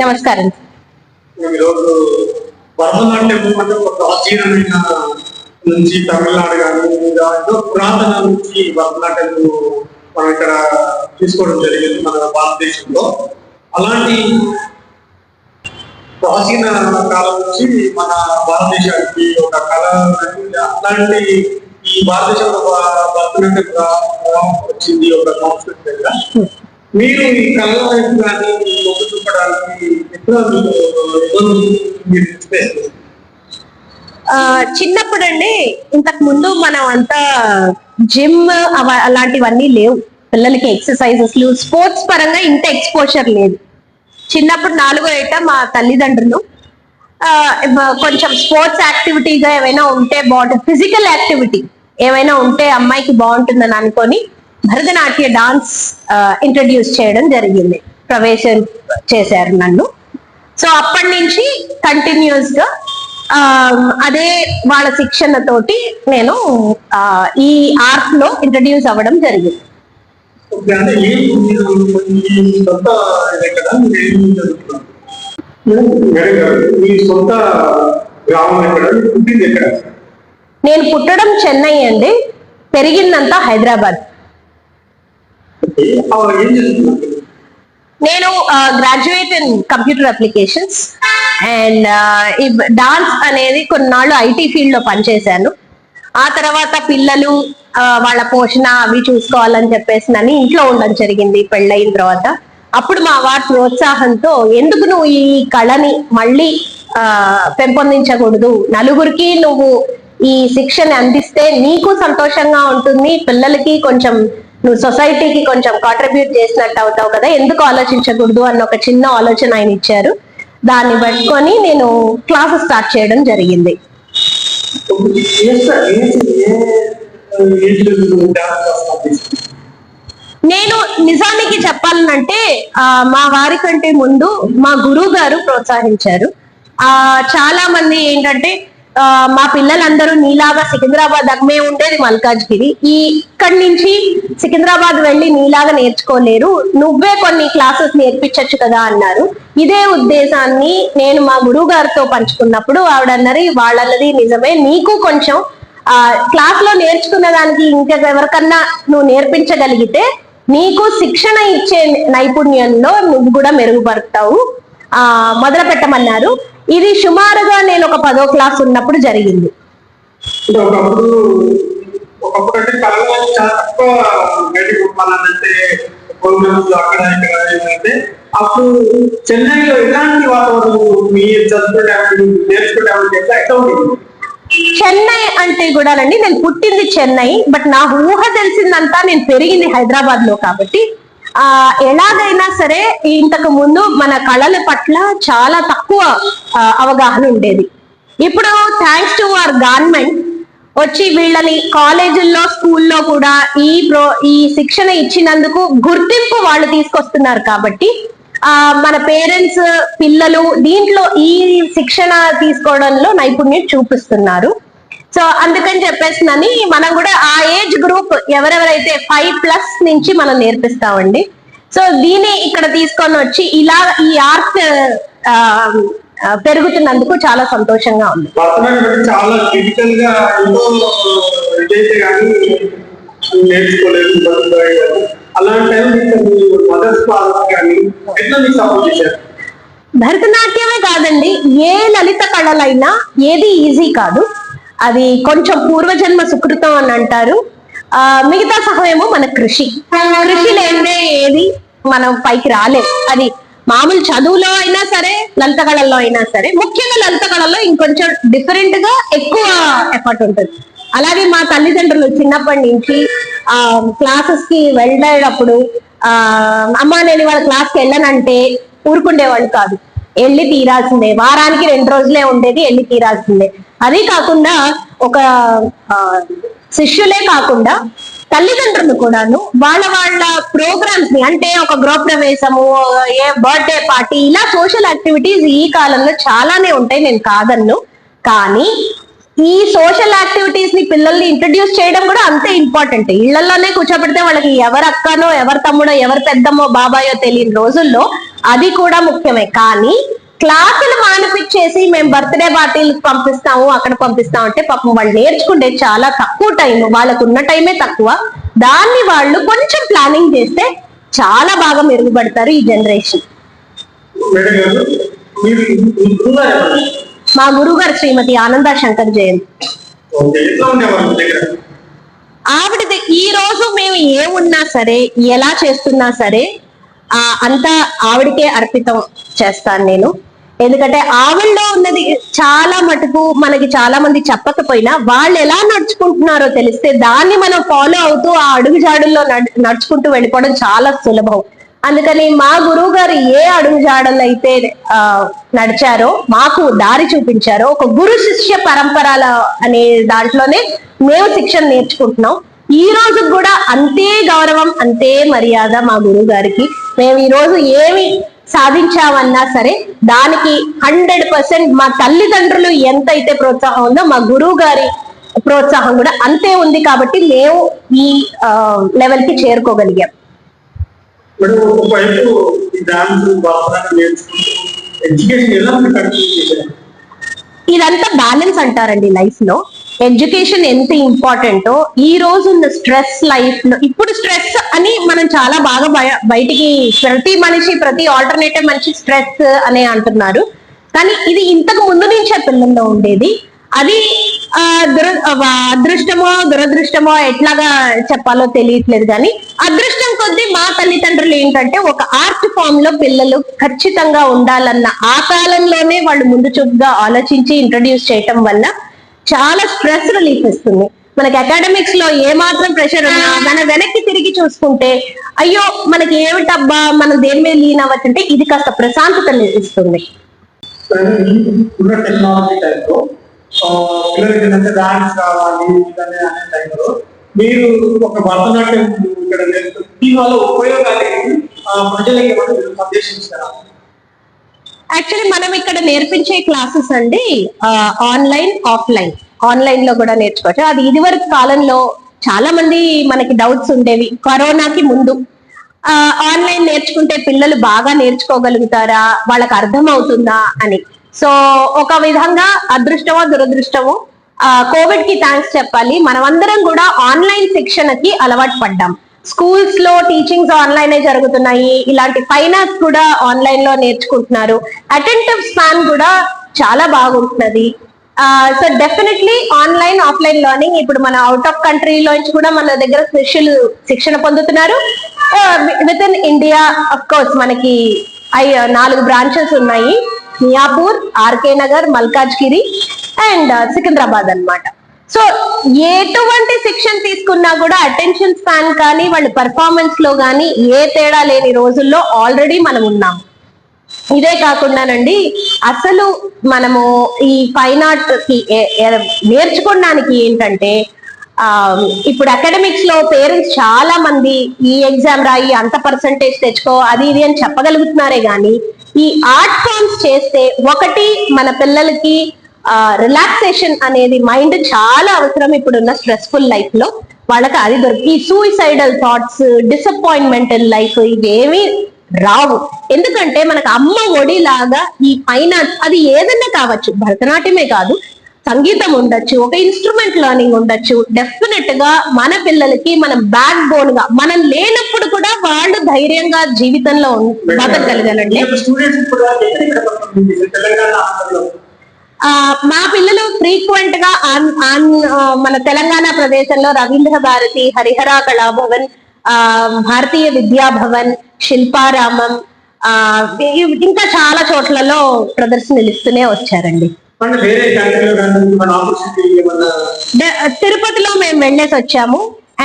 నమస్కారం ఈరోజు భరతనాట్యం అంటే ఒక ప్రాచీనమైన నుంచి తమిళనాడు కానీ ఇంకా ఏదో పురాతన నుంచి భరతనాట్యం మనం ఇక్కడ తీసుకోవడం జరిగింది మన భారతదేశంలో. అలాంటి ప్రాచీన కాలం నుంచి మన భారతదేశానికి ఒక కళ అనేది అలాంటి ఈ భారతదేశంలో ఒక భరతనాట్యం ప్రభావం వచ్చింది ఒక సంస్కృతిగా మీరు ఈ కళ వైపు కానీ మొగ్గు చూపడానికి ఎక్కడ మీరు చిన్నప్పుడు అండి ఇంతకు ముందు మనం అంతా జిమ్ అలాంటివన్నీ లేవు. పిల్లలకి ఎక్సర్సైజెస్ స్పోర్ట్స్ పరంగా ఇంత ఎక్స్పోజర్ లేదు. చిన్నప్పుడు నాలుగో ఏట మా తల్లిదండ్రులు కొంచెం స్పోర్ట్స్ యాక్టివిటీగా ఏమైనా ఉంటే బాగుంటుంది ఫిజికల్ యాక్టివిటీ ఏమైనా ఉంటే అమ్మాయికి బాగుంటుందని అనుకొని భరతనాట్య డాన్స్ ఇంట్రడ్యూస్ చేయడం జరిగింది. ప్రవేశం చేశారు నన్ను. సో అప్పటి నుంచి కంటిన్యూస్గా అదే వాళ్ళ శిక్షణతోటి నేను ఈ ఆర్ట్లో ఇంట్రడ్యూస్ అవ్వడం జరిగింది. ఓకే, అంటే ఏం మీరు మీ సొంత ఇది ఎక్కడ మీరు ఏం చదువుతున్నారు? మేడం గారు మీ సొంత గ్రామం ఎక్కడ? మీరు పుట్టింది ఎక్కడ? నేను పుట్టడం చెన్నై అండి పెరిగిందంతా హైదరాబాద్. ఏం నేను graduate in computer applications and dance అనేది కొన్నాళ్ళు ఐటీ ఫీల్డ్లో పనిచేశాను. ఆ తర్వాత పిల్లలు వాళ్ళ పోషణ అవి చూసుకోవాలని చెప్పేసి నన్ను ఇంట్లో ఉండడం జరిగింది పెళ్ళయిన తర్వాత. అప్పుడు మా వారి ప్రోత్సాహంతో ఎందుకు నువ్వు ఈ కళని మళ్ళీ ఆ, పెంపొందించకూడదు? నలుగురికి నువ్వు ఈ శిక్షణ అందిస్తే నీకు సంతోషంగా ఉంటుంది పిల్లలకి కొంచెం నువ్వు సొసైటీకి కొంచెం కాంట్రిబ్యూట్ చేసినట్టు అవుతావు కదా ఎందుకు ఆలోచించకూడదు అన్న ఒక చిన్న ఆలోచన ఆయన ఇచ్చారు. దాన్ని పట్టుకొని నేను క్లాసెస్ స్టార్ట్ చేయడం జరిగింది. నేను నిజానికి చెప్పాలనంటే ఆ, మా వారి కంటే ముందు మా గురువు గారు ప్రోత్సహించారు. ఆ చాలా మంది ఏంటంటే మా పిల్లలందరూ నీలాగా సికింద్రాబాద్ అగ్మే ఉండేది మల్కాజ్గిరి. ఈ ఇక్కడి నుంచి సికింద్రాబాద్ వెళ్ళి నీలాగా నేర్చుకోలేరు. నువ్వే కొన్ని క్లాసెస్ నేర్పించచ్చు కదా అన్నారు. ఇదే ఉద్దేశాన్ని నేను మా గురువు గారితో పంచుకున్నప్పుడు ఆవిడ అన్నది వాళ్ళన్నది నిజమే. నీకు కొంచెం ఆ క్లాస్లో నేర్చుకున్న దానికి ఇంకా ఎవరికన్నా నువ్వు నేర్పించగలిగితే నీకు శిక్షణ ఇచ్చే నైపుణ్యంలో నువ్వు కూడా మెరుగుపడతావు. ఆ మొదలు పెట్టమన్నారు ఇది సుమారుగా నేను ఒక పదో క్లాస్ ఉన్నప్పుడు జరిగింది. అప్పుడు చెన్నైలో ఎలాంటి వాతావరణం చదువుకోవడానికి చెన్నై అంటే కూడానండి నేను పుట్టింది చెన్నై బట్ నా ఊహ తెలిసిందంతా నేను పెరిగింది హైదరాబాద్లో కాబట్టి ఆ ఎలాగైనా సరే ఇంతకు ముందు మన కళల పట్ల చాలా తక్కువ అవగాహన ఉండేది. ఇప్పుడు థ్యాంక్స్ టు అవర్ గవర్నమెంట్ వచ్చి వీళ్ళని కాలేజీల్లో స్కూల్లో కూడా ఈ ప్రో ఈ శిక్షణ ఇచ్చినందుకు గుర్తింపు వాళ్ళు తీసుకొస్తున్నారు కాబట్టి ఆ మన పేరెంట్స్ పిల్లలు దీంట్లో ఈ శిక్షణ తీసుకోవడంలో నైపుణ్యం చూపిస్తున్నారు. సో అందుకని చెప్పేసినని మనం కూడా ఆ ఏజ్ గ్రూప్ ఎవరెవరైతే ఫైవ్ ప్లస్ నుంచి మనం నేర్పిస్తామండి. సో దీన్ని ఇక్కడ తీసుకొని వచ్చి ఇలా ఈ ఆర్ట్ పెరుగుతున్నందుకు చాలా సంతోషంగా ఉంది. భరతనాట్యం అంటే చాలా క్రిటికల్గా ఎంతో ఇదైతే కానీ నేర్చుకోలేదు ఇబ్బందులు అయ్యారు. అలాంటి టైంలో మదర్స్ ఫాదర్స్ కానీ ఎట్లా మీకు సపోర్ట్ చేశారు? భరతనాట్యమే కాదండి ఏ లలిత కళలైనా ఏది ఈజీ కాదు. అది కొంచెం పూర్వజన్మ సుకృతం అని అంటారు. ఆ మిగతా సహమేమో మన కృషి. కృషి లేనిదే ఏది మనం పైకి రాలేదు అది మామూలు చదువులో అయినా సరే లలిత కళల్లో అయినా సరే ముఖ్యంగా లలిత కళల్లో ఇంకొంచెం డిఫరెంట్గా ఎక్కువ ఎఫర్ట్ ఉంటుంది. అలాగే మా తల్లిదండ్రులు చిన్నప్పటి నుంచి ఆ క్లాసెస్కి వెళ్ళేటప్పుడు ఆ అమ్మ నేను వాళ్ళ క్లాస్కి వెళ్ళనంటే ఊరుకుండేవాళ్ళు కాదు. వెళ్ళి తీరాల్సిందే. వారానికి రెండు రోజులే ఉండేది వెళ్ళి తీరాల్సిందే. అదే కాకుండా ఒక శిష్యులే కాకుండా తల్లిదండ్రులు కూడాను వాళ్ళ వాళ్ళ ప్రోగ్రామ్స్ని అంటే ఒక గృహప్రవేశము ఏ బర్త్డే పార్టీ ఇలా సోషల్ యాక్టివిటీస్ ఈ కాలంలో చాలానే ఉంటాయి నేను కాదన్ను. కానీ ఈ సోషల్ యాక్టివిటీస్ని పిల్లల్ని ఇంట్రడ్యూస్ చేయడం కూడా అంతే ఇంపార్టెంట్. ఇళ్ళలోనే కూర్చోబెడితే వాళ్ళకి ఎవరు అక్కనో ఎవరు తమ్ముడో ఎవరు పెద్దమ్మో బాబాయో తెలియని రోజుల్లో అది కూడా ముఖ్యమే. కానీ క్లాసులు మానిపించేసి మేము బర్త్డే పార్టీలకు పంపిస్తాము అక్కడ పంపిస్తాం అంటే పాపం వాళ్ళు నేర్చుకుంటే చాలా తక్కువ టైం వాళ్ళకు ఉన్న టైమే తక్కువ. దాన్ని వాళ్ళు కొంచెం ప్లానింగ్ చేస్తే చాలా బాగా మెరుగుపడతారు ఈ జనరేషన్? మా గురువు గారు శ్రీమతి ఆనంద శంకర్ జయంతి. ఆవిడది ఈ రోజు మేము ఏ ఉన్నా సరే ఎలా చేస్తున్నా సరే అంతా ఆవిడకే అర్పితం చేస్తాను నేను. ఎందుకంటే ఆవిడలో ఉన్నది చాలా మటుకు మనకి చాలా మంది చెప్పకపోయినా వాళ్ళు ఎలా నడుచుకుంటున్నారో తెలిస్తే దాన్ని మనం ఫాలో అవుతూ ఆ అడుగుజాడుల్లో నడు- నడుచుకుంటూ వెళ్ళిపోవడం చాలా సులభం. అందుకని మా గురువు గారు ఏ అడుగుజాడలు అయితే ఆ, నడిచారో మాకు దారి చూపించారో ఒక గురు శిష్య పరంపరల అనే దాంట్లోనే మేము శిక్షణ నేర్చుకుంటున్నాం. ఈ రోజు కూడా అంతే గౌరవం అంతే మర్యాద మా గురువు గారికి మేము ఈ రోజు ఏమి సాధించామన్నా సరే దానికి హండ్రెడ్ పర్సెంట్ మా తల్లిదండ్రులు ఎంత అయితే ప్రోత్సాహం ఉందో మా గురువు గారి ప్రోత్సాహం కూడా అంతే ఉంది కాబట్టి మేము ఈ లెవెల్కి చేరుకోగలిగాం. ఇదంతా బ్యాలెన్స్ అంటారండి లైఫ్లో ఎడ్యుకేషన్ ఎంత ఇంపార్టెంటో ఈ రోజు ఉన్న స్ట్రెస్ లైఫ్లో ఇప్పుడు స్ట్రెస్ అని మనం చాలా బాగా బయ- బయటికి ప్రతి మనిషి ప్రతి ఆల్టర్నేటివ్ మనిషి స్ట్రెస్ అనే అంటున్నారు. కానీ ఇది ఇంతకు ముందు నుంచే పిల్లల్లో ఉండేది. అది ఆ, దుర అదృష్టమో దురదృష్టమో ఎట్లాగా చెప్పాలో తెలియట్లేదు కానీ అదృష్టం కొద్దీ మా తల్లిదండ్రులు ఏంటంటే ఒక ఆర్ట్ ఫామ్లో పిల్లలు ఖచ్చితంగా ఉండాలన్న ఆ కాలంలోనే వాళ్ళు ముందు చూపుగా ఆలోచించి ఇంట్రడ్యూస్ చేయటం వల్ల చాలా స్ట్రెస్ రిలీఫ్ ఇస్తుంది. మనకి అకాడమిక్స్లో ఏ మాత్రం ప్రెషర్ ఉన్నా మన వెనక్కి తిరిగి చూసుకుంటే అయ్యో మనకి ఏమిటబ్బా మనం దేని మీద లీన్ అవ్వచ్చంటే ఇది కాస్త ప్రశాంతతని ఇస్తుంది కానీ ఉన్న టెక్నాలజీ టైంలో పిల్లలకి ఏంటంటే డాన్స్ కావాలి ఇదనే అనే టైంలో మీరు ఒక భరతనాట్యం ఇక్కడ దీనివల్ల ఉపయోగాలు ప్రజలకి ఏమైనా మీరు సందేశం ఇస్తారా యాక్చువల్లీ మనం ఇక్కడ నేర్పించే క్లాసెస్ అండి ఆన్లైన్ ఆఫ్లైన్ ఆన్లైన్లో కూడా నేర్చుకోవచ్చు. అది ఇదివరకు కాలంలో చాలా మంది మనకి డౌట్స్ ఉండేవి. కరోనాకి ముందు. ఆన్లైన్ నేర్చుకుంటే పిల్లలు బాగా నేర్చుకోగలుగుతారా? వాళ్ళకి అర్థం అవుతుందా అని. సో ఒక విధంగా అదృష్టమో దురదృష్టమో కోవిడ్కి థ్యాంక్స్ చెప్పాలి. మనమందరం కూడా ఆన్లైన్ శిక్షణకి అలవాటు పడ్డాం. స్కూల్స్లో టీచింగ్స్ ఆన్లైన్ జరుగుతున్నాయి. ఇలాంటి ఫైనాన్స్ కూడా ఆన్లైన్లో నేర్చుకుంటున్నారు. అటెంటివ్ స్పాన్ కూడా చాలా బాగుంటున్నది. So definitely online offline learning ఇప్పుడు మన అవుట్ ఆఫ్ కంట్రీ నుంచి కూడా మన దగ్గర శిష్యులు శిక్షణ పొందుతున్నారు. With in India of course మనకి ఐ- uh, నాలుగు బ్రాంచెస్ ఉన్నాయి. మియాపూర్ ఆర్కే నగర్ మల్కాజ్గిరి అండ్ uh, సికింద్రాబాద్ అన్నమాట. సో ఎటువంటి శిక్షణ తీసుకున్నా కూడా అటెన్షన్ స్పాన్ కానీ వాళ్ళ పర్ఫార్మెన్స్లో కానీ ఏ తేడా లేని రోజుల్లో ఆల్రెడీ మనం ఉన్నాం. ఇదే కాకుండానండి అసలు మనము ఈ ఫైన్ ఆర్ట్కి ఏ- నేర్చుకోవడానికి ఏంటంటే ఆ ఇప్పుడు అకాడమిక్స్లో పేరెంట్స్ చాలా మంది ఈ ఎగ్జామ్ రాయి అంత పర్సంటేజ్ తెచ్చుకో అది ఇది అని చెప్పగలుగుతున్నారే గాని ఈ ఆర్ట్ ఫామ్స్ చేస్తే ఒకటి మన పిల్లలకి రిలాక్సేషన్ అనేది మైండ్ చాలా అవసరం ఇప్పుడున్న స్ట్రెస్ఫుల్ లైఫ్లో. వాళ్ళకి అది దొరికి సూయిసైడల్ థాట్స్ డిసప్పాయింట్మెంటల్ లైఫ్ ఇవేమీ రావు. ఎందుకంటే మనకు అమ్మ ఒడి లాగా ఈ ఫైనాన్స్ అది ఏదన్నా కావచ్చు భరతనాట్యమే కాదు సంగీతం ఉండొచ్చు ఒక ఇన్స్ట్రుమెంట్ లెర్నింగ్ ఉండొచ్చు. డెఫినెట్గా మన పిల్లలకి మనం బ్యాక్ బోన్గా మనం లేనప్పుడు కూడా వాళ్ళు ధైర్యంగా జీవితంలో ఉం- బతకగలగాలండి. మా పిల్లలు ఫ్రీక్వెంట్గా మన తెలంగాణ ప్రదేశంలో రవీంద్ర భారతి హరిహర కళాభవన్ ఆ భారతీయ విద్యాభవన్ శిల్పారామం ఇంకా చాలా చోట్లలో ప్రదర్శనలు ఇస్తూనే వచ్చారండి తిరుపతిలో మేము వెళ్ళేసి వచ్చాము.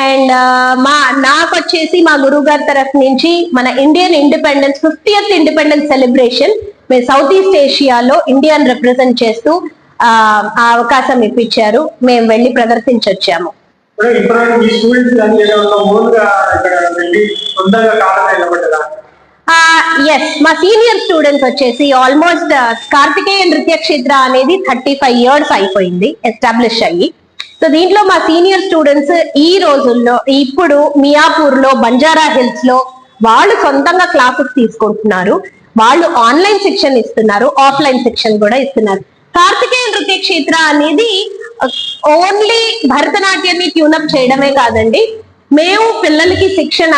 అండ్ మా నాకు వచ్చేసి మా గురువు గారి తరఫు నుంచి మన Indian independence fiftieth independence celebration south east ఏషియాలో ఇండియాని రిప్రజెంట్ చేస్తూ ఆ అవకాశం ఇప్పించారు. మేము వెళ్ళి ప్రదర్శించి వచ్చాము ఇప్పుడు ఇప్పుడు మీ స్టూడెంట్స్ కానీ ఏదైనా ఓన్గా ఇక్కడ వెళ్ళి సొంతంగా కాలంగా నిలబడ్డదా? ఎస్ మా సీనియర్ స్టూడెంట్స్ వచ్చేసి ఆల్మోస్ట్ కార్తికేయ నృత్య క్షేత్ర అనేది థర్టీ ఫైవ్ ఇయర్స్ అయిపోయింది ఎస్టాబ్లిష్ అయ్యి. సో దీంట్లో మా సీనియర్ స్టూడెంట్స్ ఈ రోజుల్లో ఇప్పుడు మియాపూర్లో బంజారా హిల్స్లో వాళ్ళు సొంతంగా క్లాసెస్ తీసుకుంటున్నారు. వాళ్ళు ఆన్లైన్ శిక్షణ ఇస్తున్నారు ఆఫ్లైన్ శిక్షణ కూడా ఇస్తున్నారు. కార్తికేయ నృత్య క్షేత్ర అనేది ఓన్లీ భరతనాట్యాన్ని ట్యూనప్ చేయడమే కాదండి. మేము పిల్లలకి శిక్షణ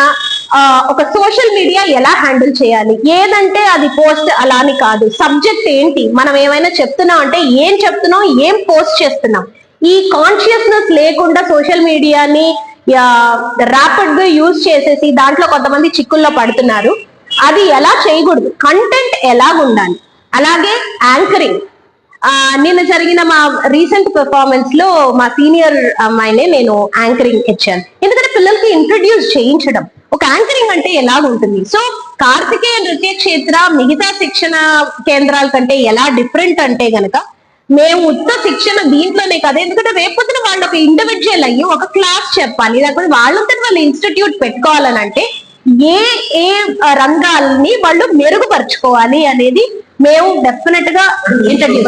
ఒక సోషల్ మీడియా ఎలా హ్యాండిల్ చేయాలి? ఏదంటే అది పోస్ట్ అలా అని కాదు. సబ్జెక్ట్ ఏంటి? మనం ఏమైనా చెప్తున్నాం అంటే ఏం చెప్తున్నాం ఏం పోస్ట్ చేస్తున్నాం? ఈ కాన్షియస్నెస్ లేకుండా సోషల్ మీడియాని ర్యాపిడ్గా యూజ్ చేసేసి దాంట్లో కొంతమంది చిక్కుల్లో పడుతున్నారు. అది ఎలా చేయకూడదు. కంటెంట్ ఎలా ఉండాలి అలాగే యాంకరింగ్ నిన్న జరిగిన మా రీసెంట్ పెర్ఫార్మెన్స్లో మా సీనియర్ అమ్మాయినే నేను యాంకరింగ్ ఇచ్చాను. ఎందుకంటే పిల్లలకి ఇంట్రడ్యూస్ చేయించడం. ఒక యాంకరింగ్ అంటే ఎలాగుంటుంది? సో కార్తికేయ నృత్య క్షేత్ర మిగతా శిక్షణ కేంద్రాల కంటే ఎలా డిఫరెంట్ అంటే గనక మేము ఉత్త శిక్షణ దీంట్లోనే కదా. ఎందుకంటే రేపొద్దున వాళ్ళు ఒక ఇండివిజువల్ అయ్యి ఒక క్లాస్ చెప్పాలి. లేకపోతే వాళ్ళంతా వాళ్ళు ఇన్స్టిట్యూట్ పెట్టుకోవాలని అంటే ఏ ఏ రంగాల్ని వాళ్ళు మెరుగుపరుచుకోవాలి అనేది మేము డెఫినెట్గా ఇంట్రడ్యూస్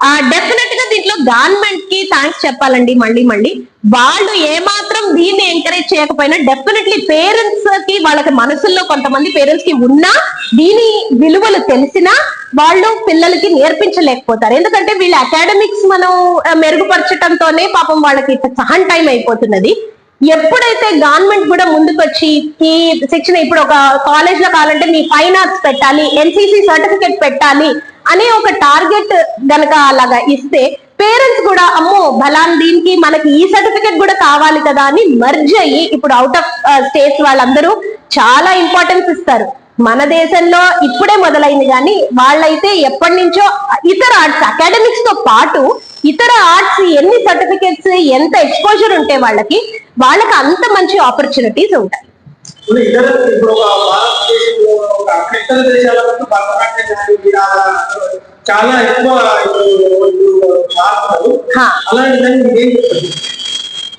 ఆ డెఫినెట్గా దీంట్లో గవర్నమెంట్కి థ్యాంక్స్ చెప్పాలండి మళ్ళీ మళ్ళీ. వాళ్ళు ఏమాత్రం దీన్ని ఎంకరేజ్ చేయకపోయినా డెఫినెట్లీ పేరెంట్స్కి వాళ్ళకి మనసుల్లో కొంతమంది పేరెంట్స్కి ఉన్నా దీని విలువలు తెలిసినా వాళ్ళు పిల్లలకి నేర్పించలేకపోతారు. ఎందుకంటే వీళ్ళ అకాడమిక్స్ మనం మెరుగుపరచటంతోనే మెరుగుపరచడంతోనే పాపం వాళ్ళకి సహన్ టైం అయిపోతున్నది. ఎప్పుడైతే గవర్నమెంట్ కూడా ముందుకొచ్చి ఈ శిక్షణ ఇప్పుడు ఒక కాలేజ్లో కావాలంటే మీ ఫైన్ ఆర్ట్స్ పెట్టాలి ఎన్సీసీ సర్టిఫికేట్ పెట్టాలి అనే ఒక టార్గెట్ గనక అలాగా ఇస్తే పేరెంట్స్ కూడా అమ్మో బలాన్ దీనికి మనకి ఈ సర్టిఫికేట్ కూడా కావాలి కదా అని మర్జ్ అయ్యి ఇప్పుడు అవుట్ ఆఫ్ స్టేట్స్ వాళ్ళందరూ చాలా ఇంపార్టెన్స్ ఇస్తారు. మన దేశంలో ఇప్పుడే మొదలైంది కానీ వాళ్ళైతే ఎప్పటి నుంచో ఇతర ఆర్ట్స్ అకాడమిక్స్తో పాటు ఇతర ఆర్ట్స్ ఎన్ని సర్టిఫికేట్స్ ఎంత ఎక్స్పోజర్ ఉంటే వాళ్ళకి వాళ్ళకి అంత మంచి ఆపర్చునిటీస్ ఉంటాయి. చాలా ఎక్కువ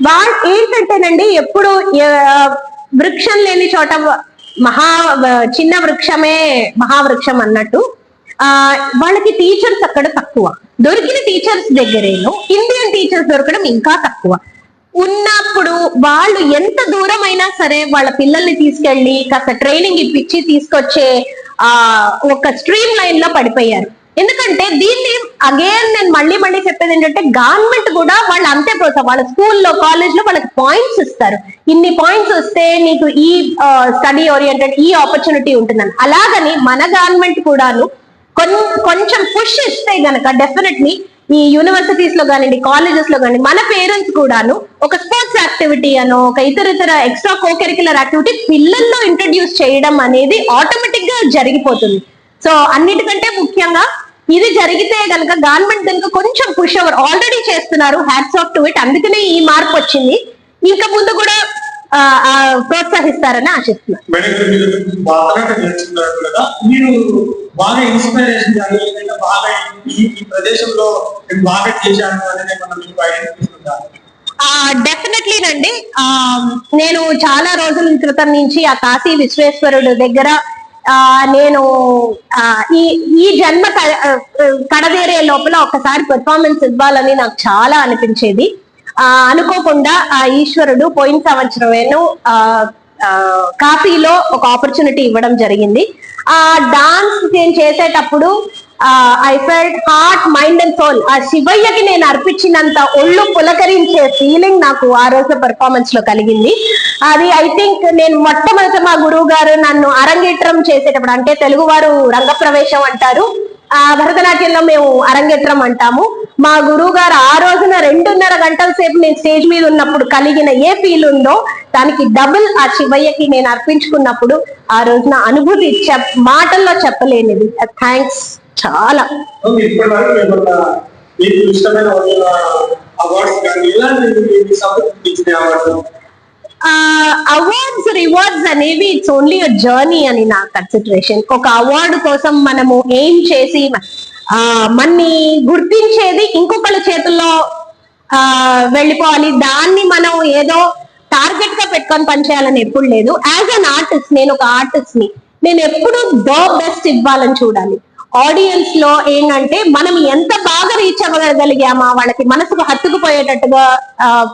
వాళ్ళు ఏంటంటేనండి ఎప్పుడు వృక్షం లేని చోట మహా చిన్న వృక్షమే మహావృక్షం అన్నట్టు ఆ వాళ్ళకి టీచర్స్ అక్కడ తక్కువ. దొరికిన టీచర్స్ దగ్గరేను ఇండియన్ టీచర్స్ దొరకడం ఇంకా తక్కువ. ఉన్నప్పుడు వాళ్ళు ఎంత దూరం అయినా సరే వాళ్ళ పిల్లల్ని తీసుకెళ్ళి కాస్త ట్రైనింగ్ ఇప్పించి తీసుకొచ్చే ఆ ఒక స్ట్రీమ్ లైన్లో పడిపోయారు. ఎందుకంటే దీన్ని అగైన్ నేను మళ్ళీ మళ్ళీ చెప్పేది ఏంటంటే గవర్నమెంట్ కూడా వాళ్ళు అంతే ప్రోత్సాహం. వాళ్ళ స్కూల్లో కాలేజ్లో వాళ్ళకి పాయింట్స్ ఇస్తారు. ఇన్ని పాయింట్స్ వస్తే నీకు ఈ స్టడీ ఓరియంటెడ్ ఈ ఆపర్చునిటీ ఉంటుందని. అలాగని మన గవర్నమెంట్ కూడాను కొంచెం పుష్ ఇస్తే గనక డెఫినెట్లీ ఈ యూనివర్సిటీస్లో కానివ్వండి కాలేజెస్లో కానివ్వండి మన పేరెంట్స్ కూడాను ఒక స్పోర్ట్స్ యాక్టివిటీ అనో ఒక ఇతర ఇతర ఎక్స్ట్రా కోకరికులర్ యాక్టివిటీ పిల్లల్లో ఇంట్రడ్యూస్ చేయడం అనేది ఆటోమేటిక్గా జరిగిపోతుంది. సో అన్నిటికంటే ముఖ్యంగా ఇది జరిగితే కనుక గవర్నమెంట్ కనుక కొంచెం పుష్ అవర్ ఆల్రెడీ చేస్తున్నారు హ్యాట్స్ ఆఫ్ టు ఇట్ అందుకనే ఈ మార్పు వచ్చింది. ఇంకా ముందు కూడా ప్రోత్సహిస్తారని ఆశిస్తున్నాను మీరు మీరు బాగా ఇన్స్పిరేషన్ బాగా ఈ ప్రదేశంలో బాగా చేశాను అనేది మనం నేను చాలా రోజుల క్రితం నుంచి ఆ కాశీ విశ్వేశ్వరుడు దగ్గర ఆ, నేను ఈ ఈ జన్మ క- ఆ, కడదేరే లోపల ఒకసారి పెర్ఫార్మెన్స్ ఇవ్వాలని నాకు చాలా అనిపించేది. అనుకోకుండా ఆ ఈశ్వరుడు పోయిన సంవత్సరమేను ఆ కాశీలో ఒక ఆపర్చునిటీ ఇవ్వడం జరిగింది. ఆ డాన్స్ నేను చేసేటప్పుడు I felt heart mind and soul ఆ శివయ్యకి నేను అర్పించినంత ఒళ్ళు పులకరించే ఫీలింగ్ నాకు ఆ రోజు పెర్ఫార్మెన్స్లో కలిగింది. అది ఐ థింక్ నేను మొట్టమొదట మా గురువు గారు నన్ను అరంగేట్రం చేసేటప్పుడు అంటే తెలుగువారు రంగప్రవేశం అంటారు ఆ భరతనాట్యంలో మేము అరంగేట్రం అంటాము. మా గురువు గారు ఆ రోజున రెండున్నర గంటల సేపు నేను స్టేజ్ మీద ఉన్నప్పుడు కలిగిన ఏ ఫీల్ ఉందో దానికి డబుల్ ఆ శివయ్యకి నేను అర్పించుకున్నప్పుడు ఆ రోజున అనుభూతి చెప్ మాటల్లో చెప్పలేనిది. థ్యాంక్స్ చాలా. మీకు ఇష్టమైన అవార్డ్స్ కానీ ఇలాంటి అవార్డ్స్ రివార్డ్స్ అనేవి ఇట్స్ ఓన్లీ అ జర్నీ అని నా కన్సిడరేషన్ ఒక అవార్డు కోసం మనము ఏం చేసి మన్ని గుర్తించేది ఇంకొకళ్ళ చేతుల్లో ఆ వెళ్ళిపోవాలి. దాన్ని మనం ఏదో టార్గెట్గా పెట్టుకొని పనిచేయాలని ఎప్పుడు లేదు. యాజ్ అన్ ఆర్టిస్ట్ నేను ఒక ఆర్టిస్ట్ని. నేను ఎప్పుడు ద బెస్ట్ ఇవ్వాలని చూడాలి. ఆడియన్స్లో ఏంటంటే మనం ఎంత బాగా రీచ్ అవ్వగలిగామా వాళ్ళకి మనసుకు హత్తుకుపోయేటట్టుగా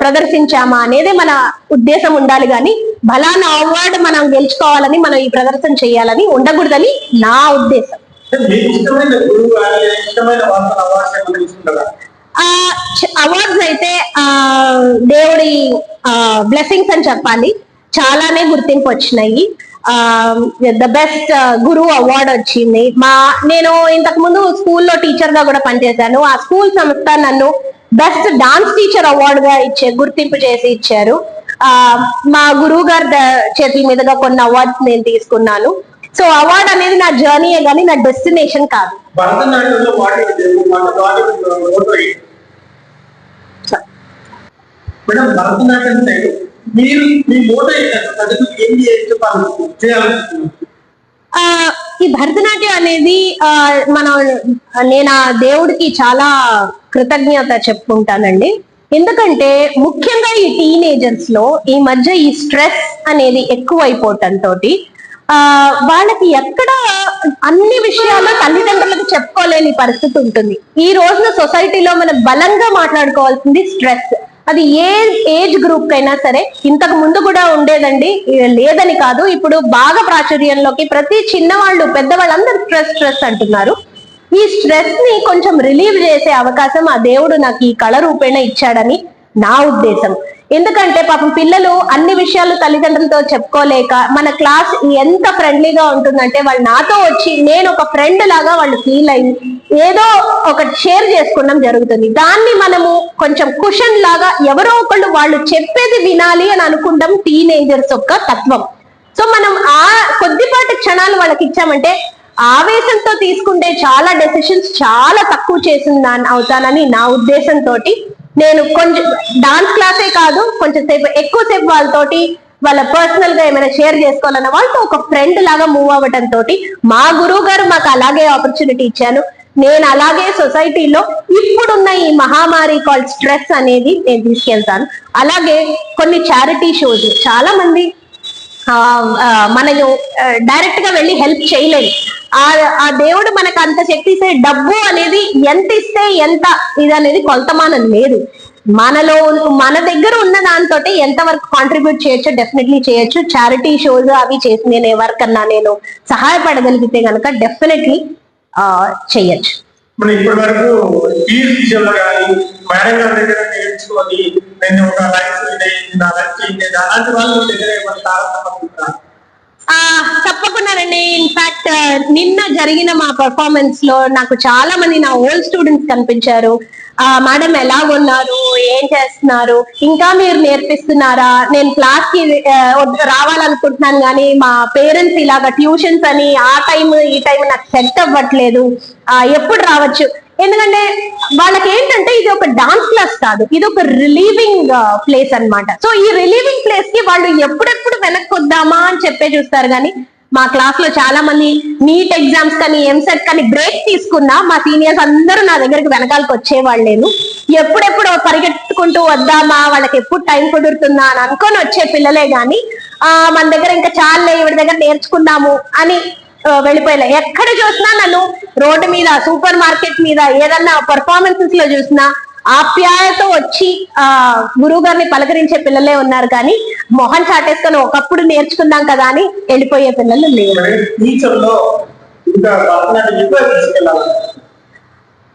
ప్రదర్శించామా అనేది మన ఉద్దేశం ఉండాలి. కానీ బలానా అవార్డు మనం గెలుచుకోవాలని మనం ఈ ప్రదర్శన చేయాలని ఉండకూడదని నా ఉద్దేశం. అవార్డ్స్ అయితే ఆ దేవుడి బ్లెస్సింగ్స్ అని చెప్పాలి. చాలానే గుర్తింపు వచ్చినాయి. ద బెస్ట్ గురు అవార్డ్ వచ్చింది. మా నేను ఇంతకు ముందు స్కూల్లో టీచర్గా కూడా పనిచేశాను. ఆ స్కూల్ సంస్థ నన్ను బెస్ట్ డాన్స్ టీచర్ అవార్డ్గా ఇచ్చే గుర్తింపు చేసి ఇచ్చారు. ఆ మా గురువు గారి చేతుల మీదుగా కొన్ని అవార్డ్స్ నేను తీసుకున్నాను. సో అవార్డ్ అనేది నా జర్నీయే కానీ నా డెస్టినేషన్ కాదు. భరతనాట్యం మీరు మీ మోటో ఏం చెప్పాలి. ఆ ఈ భరతనాట్యం అనేది ఆ మనం నేను ఆ దేవుడికి చాలా కృతజ్ఞత చెప్పుకుంటానండి. ఎందుకంటే ముఖ్యంగా ఈ టీనేజర్స్లో ఈ మధ్య ఈ స్ట్రెస్ అనేది ఎక్కువైపోవటంతో ఆ వాళ్ళకి ఎక్కడ అన్ని విషయాలు తల్లిదండ్రులకు చెప్పుకోలేని పరిస్థితి ఉంటుంది. ఈ రోజున సొసైటీలో మనం బలంగా మాట్లాడుకోవాల్సింది స్ట్రెస్ అది ఏ ఏజ్ గ్రూప్ కైనా సరే ఇంతకు ముందు కూడా ఉండేదండి. లేదని కాదు. ఇప్పుడు బాగా ప్రాచుర్యంలోకి ప్రతి చిన్నవాళ్ళు పెద్దవాళ్ళందరూ స్ట్రెస్ స్ట్రెస్ అంటున్నారు. ఈ స్ట్రెస్ని కొంచెం రిలీవ్ చేసే అవకాశం ఆ దేవుడు నాకు ఈ కళ రూపేణ ఇచ్చాడని నా ఉద్దేశం. ఎందుకంటే పాపం పిల్లలు అన్ని విషయాలు తల్లిదండ్రులతో చెప్పుకోలేక మన క్లాస్ ఎంత ఫ్రెండ్లీగా ఉంటుందంటే వాళ్ళు నాతో వచ్చి నేను ఒక ఫ్రెండ్ లాగా వాళ్ళు ఫీల్ అయ్యి ఏదో ఒకటి షేర్ చేసుకోవడం జరుగుతుంది. దాన్ని మనము కొంచెం కుషన్ లాగా ఎవరో ఒకళ్ళు వాళ్ళు చెప్పేది వినాలి అని అనుకుంటాం టీనేజర్స్ యొక్క తత్వం. సో మనం ఆ కొద్దిపాటి క్షణాలు వాళ్ళకి ఇచ్చామంటే ఆవేశంతో తీసుకుంటే చాలా డెసిషన్స్ చాలా తక్కువ చేసిన అవుతానని నా ఉద్దేశంతో నేను కొంచెం డాన్స్ క్లాసే కాదు కొంచెం సేపు ఎక్కువసేపు వాళ్ళతోటి వాళ్ళ పర్సనల్గా ఏమైనా షేర్ చేసుకోవాలన్న వాళ్ళతో ఒక ఫ్రెండ్ లాగా మూవ్ అవ్వటం తోటి మా గురువు గారు మాకు అలాగే ఆపర్చునిటీ ఇచ్చాను నేను అలాగే సొసైటీలో ఇప్పుడున్న ఈ మహామారి కాల్ స్ట్రెస్ అనేది నేను తీసుకెళ్తాను. అలాగే కొన్ని చారిటీ షోస్ చాలా మంది ఆ, డైరెక్ట్గా వెళ్ళి హెల్ప్ చేయలేదు ఆ ఆ దేవుడు మనకు అంత శక్తి ఇస్తే డబ్బు అనేది ఎంత ఇస్తే ఎంత ఇది అనేది కొలతమానం లేదు మనలో మన దగ్గర ఉన్న దాంతో ఎంత వరకు కాంట్రిబ్యూట్ చేయొచ్చు డెఫినెట్లీ చేయొచ్చు చారిటీ షోస్ అవి చేసి నేను ఎవరికన్నా నేను సహాయపడగలిగితే గనక డెఫినెట్లీ చెయ్యొచ్చు ఇప్పుడు ఇప్పటి వరకు ఫీజు విషయంలో కానీ మేడం గారి దగ్గర నేర్చుకొని నేను ఒక లైఫ్ నా లైఫ్ అలాంటి వాళ్ళు దగ్గర తప్పకుండానండి ఇన్ఫాక్ట్ నిన్న జరిగిన మా పర్ఫార్మెన్స్లో నాకు చాలా మంది నా ఓల్డ్ స్టూడెంట్స్ కనిపించారు. ఆ మేడం ఎలా ఉన్నారు? ఏం చేస్తున్నారు? ఇంకా మీరు నేర్పిస్తున్నారా? నేను క్లాస్కి రావాలనుకుంటున్నాను కానీ మా పేరెంట్స్ ఇలాగ ట్యూషన్స్ అని ఆ టైం ఈ టైం నాకు సెట్ అవ్వట్లేదు. ఎప్పుడు రావచ్చు? ఎందుకంటే వాళ్ళకి ఏంటంటే ఇది ఒక డాన్స్ క్లాస్ కాదు. ఇది ఒక రిలీవింగ్ ప్లేస్ uh, అన్నమాట. సో ఈ రిలీవింగ్ ప్లేస్కి వాళ్ళు ఎప్పుడెప్పుడు వెనక్కి వద్దామా అని చెప్పే చూస్తారు కానీ మా క్లాస్లో చాలా మంది నీట్ ఎగ్జామ్స్ కానీ ఎంసెట్ కానీ బ్రేక్ తీసుకున్నా మా సీనియర్స్ అందరూ నా దగ్గరికి వెనకాలకు వచ్చేవాళ్ళు నేను ఎప్పుడెప్పుడు పరిగెత్తుకుంటూ వద్దామా వాళ్ళకి ఎప్పుడు టైం కుదురుతుందా అని అనుకొని వచ్చే పిల్లలే గాని ఆ మన దగ్గర ఇంకా చాలే ఇవి దగ్గర నేర్చుకుందాము అని వెళ్ళిపోయలే. ఎక్కడ చూసినా నన్ను రోడ్డు మీద సూపర్ మార్కెట్ మీద ఏదన్నా పర్ఫార్మెన్సెస్లో చూసినా ఆప్యాయతో వచ్చి ఆ గురువు గారిని పలకరించే పిల్లలే ఉన్నారు. కానీ మొహం చాటేసుకొని ఒకప్పుడు నేర్చుకుందాం కదా అని వెళ్ళిపోయే పిల్లలు లేరు.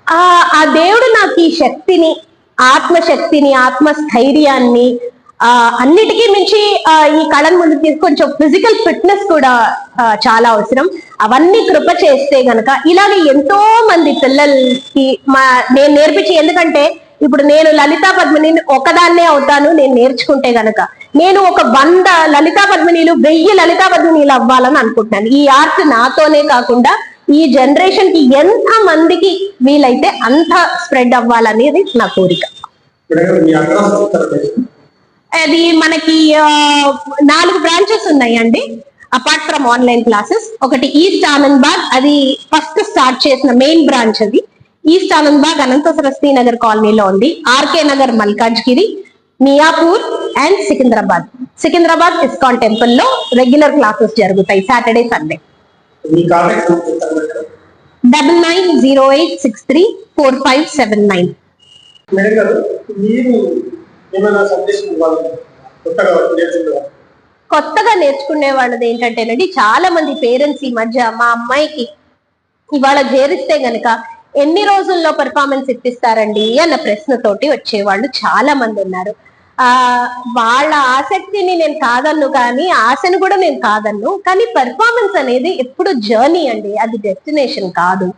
ఆ ఆ దేవుడు నాకు ఈ శక్తిని ఆత్మశక్తిని ఆత్మస్థైర్యాన్ని ఆ అన్నిటికీ మించి ఈ కళను ముందుకు తీసుకు కొంచెం ఫిజికల్ ఫిట్నెస్ కూడా చాలా అవసరం. అవన్నీ కృప చేస్తే గనక ఇలాగే ఎంతో మంది పిల్లలకి మా నేను నేర్పించి ఎందుకంటే ఇప్పుడు నేను లలితా పద్మిని ఒకదాన్నే అవుతాను నేను నేర్చుకుంటే గనక. నేను ఒక వంద లలితా పద్మినీలు వెయ్యి లలితా పద్మినీలు అవ్వాలని అనుకుంటున్నాను. ఈ ఆర్ట్ నాతోనే కాకుండా ఈ జనరేషన్కి ఎంత మందికి వీలైతే అంత స్ప్రెడ్ అవ్వాలనేది నా కోరిక. అది మనకి నాలుగు బ్రాంచెస్ ఉన్నాయండి. అపార్ట్ ఫ్రమ్ ఆన్లైన్ క్లాసెస్ ఒకటి ఈస్ట్ ఆనంద్ బాగ్ అది ఫస్ట్ స్టార్ట్ చేసిన మెయిన్ బ్రాంచ్ అది. ఈస్ట్ ఆనంద్బాగ్ అనంత సరస్వతి నగర్ కాలనీలో ఉంది. ఆర్కే నగర్ మల్కాజ్గిరి మియాపూర్ అండ్ సికింద్రాబాద్ సికింద్రాబాద్ ఇస్కాన్ టెంపుల్లో రెగ్యులర్ క్లాసెస్ జరుగుతాయి Saturday Sunday double nine zero eight six three four five seven nine మీరు ఏమైనా సందేశం ఇవ్వాలి కొత్తగా కొత్తగా నేర్చుకునే వాళ్ళది ఏంటంటేనండి చాలా మంది పేరెంట్స్ ఈ మధ్య మా అమ్మాయికి ఇవాళ చేరిస్తే గనక ఎన్ని రోజుల్లో పెర్ఫార్మెన్స్ ఇప్పిస్తారండి అన్న ప్రశ్నతోటి వచ్చేవాళ్ళు చాలా మంది ఉన్నారు. ఆ వాళ్ళ ఆసక్తిని నేను కాదన్ను కానీ ఆశను కూడా నేను కాదన్ను కానీ పెర్ఫార్మెన్స్ అనేది ఎప్పుడు జర్నీ అండి అది డెస్టినేషన్ కాదు.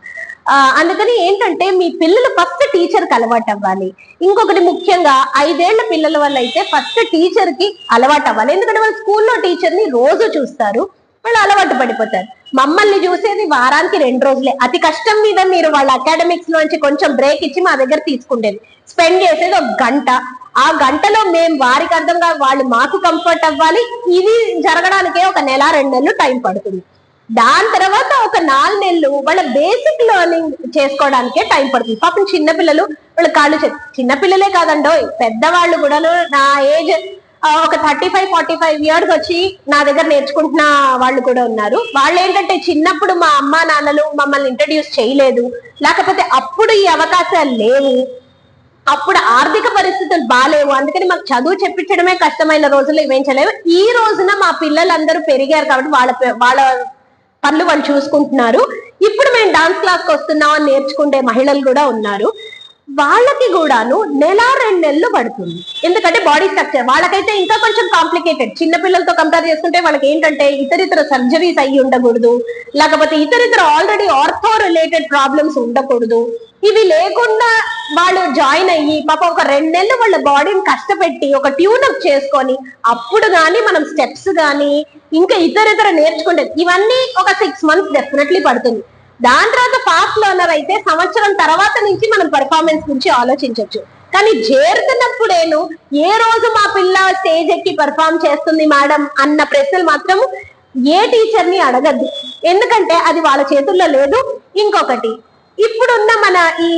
అందుకని ఏంటంటే మీ పిల్లలు ఫస్ట్ టీచర్కి అలవాటు అవ్వాలి. ఇంకొకటి ముఖ్యంగా ఐదేళ్ళ పిల్లల వల్ల అయితే ఫస్ట్ టీచర్కి అలవాటు అవ్వాలి. ఎందుకంటే వాళ్ళు స్కూల్లో టీచర్ని రోజు చూస్తారు. వాళ్ళు అలవాటు పడిపోతారు. మమ్మల్ని చూసేది వారానికి రెండు రోజులే. అతి కష్టం మీద మీరు వాళ్ళ అకాడమిక్స్ నుంచి కొంచెం బ్రేక్ ఇచ్చి మా దగ్గర తీసుకుండేది. స్పెండ్ చేసేది ఒక గంట. ఆ గంటలో మేము వారికి అర్థంగా వాళ్ళు మాకు కంఫర్ట్ అవ్వాలి. ఇది జరగడానికే ఒక నెల రెండు నెలలు టైం పడుతుంది. దాని తర్వాత ఒక నాలుగు నెలలు వాళ్ళ బేసిక్ లెర్నింగ్ చేసుకోవడానికే టైం పడుతుంది. పాపం చిన్నపిల్లలు వాళ్ళ కాళ్ళు చిన్నపిల్లలే కాదండో పెద్దవాళ్ళు కూడాను నా ఏజ్ ఒక thirty five forty five years వచ్చి నా దగ్గర నేర్చుకుంటున్న వాళ్ళు కూడా ఉన్నారు. వాళ్ళు ఏంటంటే చిన్నప్పుడు మా అమ్మా నాన్నలు మమ్మల్ని ఇంట్రడ్యూస్ చేయలేదు. లేకపోతే అప్పుడు ఈ అవకాశాలు లేవు. అప్పుడు ఆర్థిక పరిస్థితులు బాగాలేవు అందుకని మాకు చదువు చెప్పించడమే కష్టమైన రోజుల్లో ఇవేం చేయలేవు. ఈ రోజున మా పిల్లలందరూ పెరిగారు కాబట్టి వాళ్ళ వాళ్ళ పనులు వాళ్ళు చూసుకుంటున్నారు. ఇప్పుడు మేము డాన్స్ క్లాస్కి వస్తున్నాం అని నేర్చుకునే మహిళలు కూడా ఉన్నారు. వాళ్ళకి కూడాను నెల రెండు నెలలు పడుతుంది. ఎందుకంటే బాడీ స్ట్రక్చర్ వాళ్ళకైతే ఇంకా కొంచెం కాంప్లికేటెడ్ చిన్న పిల్లలతో కంపేర్ చేసుకుంటే వాళ్ళకి ఏంటంటే ఇతరితర సర్జరీస్ అయ్యి ఉండకూడదు. లేకపోతే ఇతరితర ఆల్రెడీ ఆర్థో రిలేటెడ్ ప్రాబ్లమ్స్ ఉండకూడదు. ఇవి లేకుండా వాళ్ళు జాయిన్ అయ్యి పాప ఒక రెండు నెలలు వాళ్ళ బాడీని కష్టపెట్టి ఒక ట్యూనప్ చేసుకొని అప్పుడు కానీ మనం స్టెప్స్ కానీ ఇంకా ఇతర ఇతర నేర్చుకుంటే ఇవన్నీ ఒక సిక్స్ మంత్స్ డెఫినెట్లీ పడుతుంది. దాని తర్వాత ఫాస్ట్ లర్నర్ అయితే సంవత్సరం తర్వాత నుంచి మనం పెర్ఫార్మెన్స్ గురించి ఆలోచించవచ్చు కానీ చేరుతున్నప్పుడేను ఏ రోజు మా పిల్ల స్టేజ్ ఎక్కి పెర్ఫార్మ్ చేస్తుంది మేడం అన్న ప్రశ్నలు మాత్రం ఏ టీచర్ని అడగద్దు. ఎందుకంటే అది వాళ్ళ చేతుల్లో లేదు. ఇంకొకటి ఇప్పుడున్న మన ఈ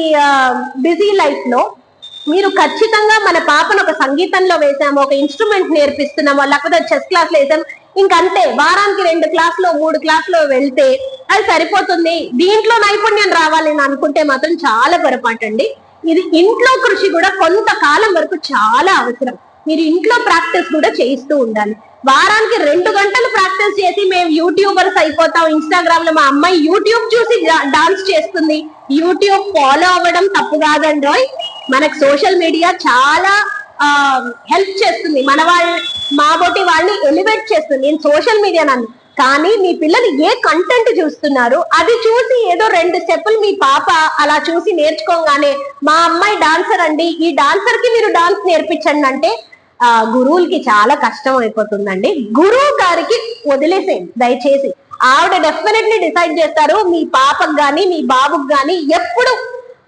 బిజీ లైఫ్లో మీరు ఖచ్చితంగా మన పాపను ఒక సంగీతంలో వేసాము ఒక ఇన్స్ట్రుమెంట్ నేర్పిస్తున్నాము లేకపోతే చెస్ క్లాస్లో వేసాము ఇంకంతే వారానికి రెండు క్లాసులో మూడు క్లాసులో వెళ్తే అది సరిపోతుంది. దీంట్లో నైపుణ్యం రావాలి అని అనుకుంటే మాత్రం చాలా పొరపాటు అండి ఇది ఇంట్లో కృషి కూడా కొంతకాలం వరకు చాలా అవసరం. మీరు ఇంట్లో ప్రాక్టీస్ కూడా చేయిస్తూ ఉండాలి. వారానికి రెండు గంటలు ప్రాక్టీస్ చేసి మేము యూట్యూబర్స్ అయిపోతాం. ఇన్స్టాగ్రామ్లో మా అమ్మాయి యూట్యూబ్ చూసి డాన్స్ చేస్తుంది. యూట్యూబ్ ఫాలో అవ్వడం తప్పు కాదండి రోయ్. మనకు సోషల్ మీడియా చాలా హెల్ప్ చేస్తుంది. మన వాళ్ళ మాబోటి వాళ్ళని ఎలివేట్ చేస్తుంది. నేను సోషల్ మీడియా నన్ను. కానీ మీ పిల్లలు ఏ కంటెంట్ చూస్తున్నారు? అది చూసి ఏదో రెండు స్టెప్పులు మీ పాప అలా చూసి నేర్చుకోగానే మా అమ్మాయి డాన్సర్ అండి. ఈ డాన్సర్కి మీరు డాన్స్ నేర్పించండి అంటే ఆ గురువులకి చాలా కష్టం అయిపోతుందండి. గురువు గారికి వదిలేసేయండి దయచేసి. ఆవిడ డెఫినెట్లీ డిసైడ్ చేస్తారు మీ పాపకు గాని మీ బాబుకి గాని ఎప్పుడు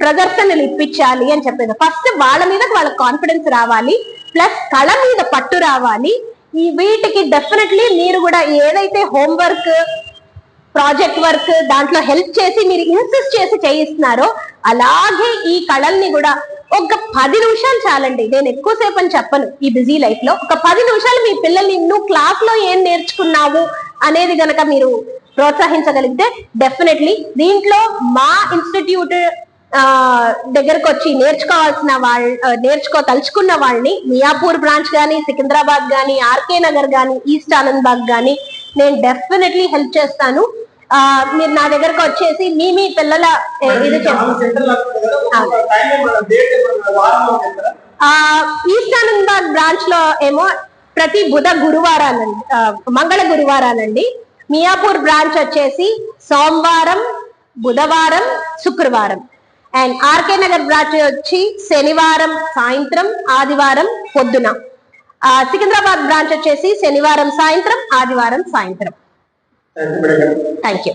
ప్రదర్శనలు ఇప్పించాలి అని చెప్పేది. ఫస్ట్ వాళ్ళ మీద వాళ్ళ కాన్ఫిడెన్స్ రావాలి ప్లస్ కళ మీద పట్టు రావాలి. ఈ వీటికి డెఫినెట్లీ మీరు కూడా ఏదైతే హోంవర్క్ ప్రాజెక్ట్ వర్క్ దాంట్లో హెల్ప్ చేసి మీరు ఇన్సిస్ట్ చేసి చేయిస్తున్నారో అలాగే ఈ కళల్ని కూడా ఒక పది నిమిషాలు చాలండి. నేను ఎక్కువసేపు అని చెప్పను ఈ బిజీ లైఫ్లో ఒక పది నిమిషాలు మీ పిల్లల్ని నువ్వు క్లాస్లో ఏం నేర్చుకున్నావు అనేది గనక మీరు ప్రోత్సహించగలిగితే డెఫినెట్లీ దీంట్లో మా ఇన్స్టిట్యూట్ దగ్గరకు వచ్చి నేర్చుకోవాల్సిన వాళ్ళ నేర్చుకో తలుచుకున్న వాళ్ళని మియాపూర్ బ్రాంచ్ కానీ సికింద్రాబాద్ కానీ ఆర్కే నగర్ కానీ ఈస్ట్ ఆనంద్బాగ్ కానీ నేను డెఫినెట్లీ హెల్ప్ చేస్తాను. ఆ మీరు నా దగ్గరకు వచ్చేసి మీ మీ పిల్లల ఇది చేస్తాను. సెంటర్ టైం ఏమన్నా డేట్ ఏమన్నా వారంలో చెప్తారా ఆ ఈస్ట్ ఆనంద్బాగ్ బ్రాంచ్లో ఏమో ప్రతి బుధ గురువారాలండి. మంగళ గురువారాలండి. మియాపూర్ బ్రాంచ్ వచ్చేసి సోమవారం బుధవారం శుక్రవారం. అండ్ ఆర్కే నగర్ బ్రాంచ్ వచ్చి శనివారం సాయంత్రం ఆదివారం పొద్దున. సికింద్రాబాద్ బ్రాంచ్ వచ్చేసి శనివారం సాయంత్రం ఆదివారం సాయంత్రం. Thank you